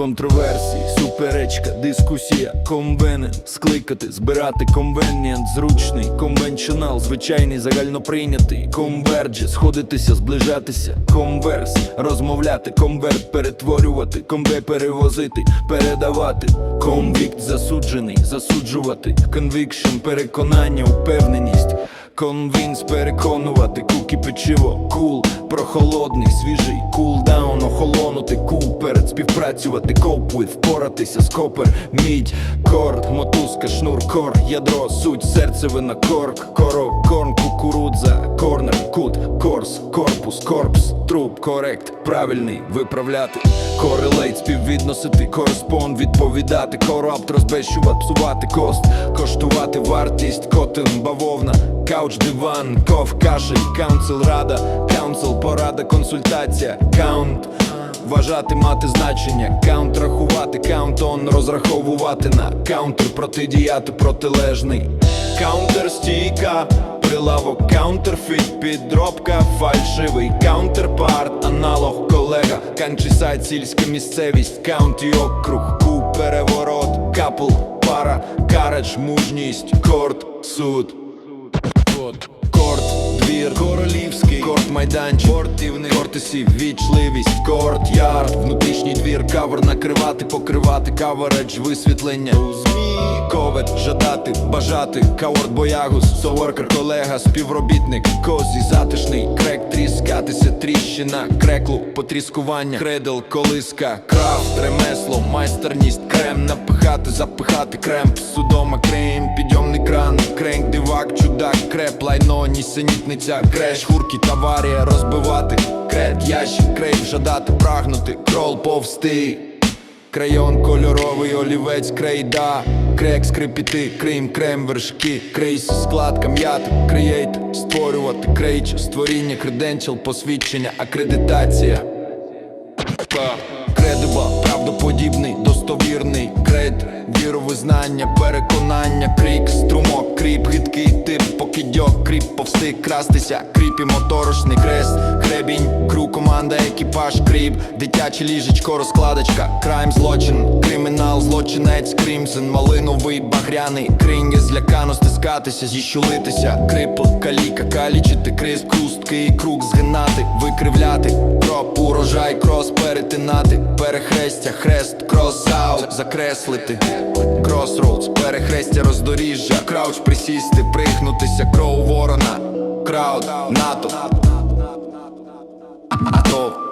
контроверсії, суперечка, дискусія, комбинен, скликати, збирати конвенієнт, зручний, конвенціонал, звичайний, загальноприйнятий, комверджі, сходитися, зближатися, комверс, розмовляти, конверт, перетворювати, комбе перевозити, передавати, конвікт засуджений, засуджувати, конвікшн, переконання, упевненість. Конвінс переконувати, куки печиво, кул, прохолодний, свіжий, кулдаун, охолонути, кул перед співпрацювати, копуй, впоратися впоратися, скопер, мідь, корд, мотузка, шнур, кор, ядро, суть, серцевина, корк, корок, корн, кут, корс, корпус, корпс, труп, корект, правильний, виправляти, корелейт, співвідносити, кореспонд, відповідати, корапт, розбещувати, псувати кост, коштувати вартість, котин, бавовна, кауч, диван, ков, кашель, каунсел, рада, каунсел, порада, консультація, каунт. Вважати мати значення, каунт рахувати, каунт-он розраховувати на каунтер, протидіяти протилежний, каунтер стійка, прилавок, каунтерфіт, підробка, фальшивий, каунтерпарт, аналог, колега, канчісайд, сільська місцевість, каунті округ, ку, переворот, капл, пара, каредж, мужність, корт, суд. Корт, двір, королівський, корт майданчик, спортивний, кортисів, вічливість, корт, ярд, внутрішній двір, кавер накривати, покривати, кавередж, висвітлення, ковет, жадати, бажати, каворд, боягус, соворкер, колега, співробітник, козі, затишний, крек, тріскатися, тріщина, креклу, потріскування, кредл, колиска, крафт, ремесло, майстерність, крем, напихати, запихати, крем, судома, крем, підйомний кран, кренк, дивак, чудак, креп, лайно, нісенітниця, креш, хуркіт, аварія, розбивати, крет, ящик, крейп, жадати, прагнути, крол, повсти. Крайон кольоровий, олівець, крейда, крек, скрипіти, крим, крем, вершки, крейс, складка, м'ята, креєйт, створювати, крейч, створіння, креденчал, посвідчення, акредитація. Кредибл, правдоподібний, достовірний, кред, віровизнання, переконання, крик, струмок, кріп, гидкий тип, покидьок, кріп, повсти, крастися, кріп і моторошний крест, гребінь, кру, команда, екіпаж, кріп, дитяче ліжечко, розкладочка, крайм, злочин, кримінал, злочинець, кримзен, малиновий, багряний, кринги, злякано стискатися, зіщулитися, крипл, каліка, калічити, крисп, хустки, круг, згинати, викривляти, кроп, урожай, крос, перетинати, перехрестя, хрест, крос-аут, закреслити, кросроудс, перехрестя, роздоріжжя, крауч, присісти, прихнутися, кроу ворона, крауд, НАТО, атоп.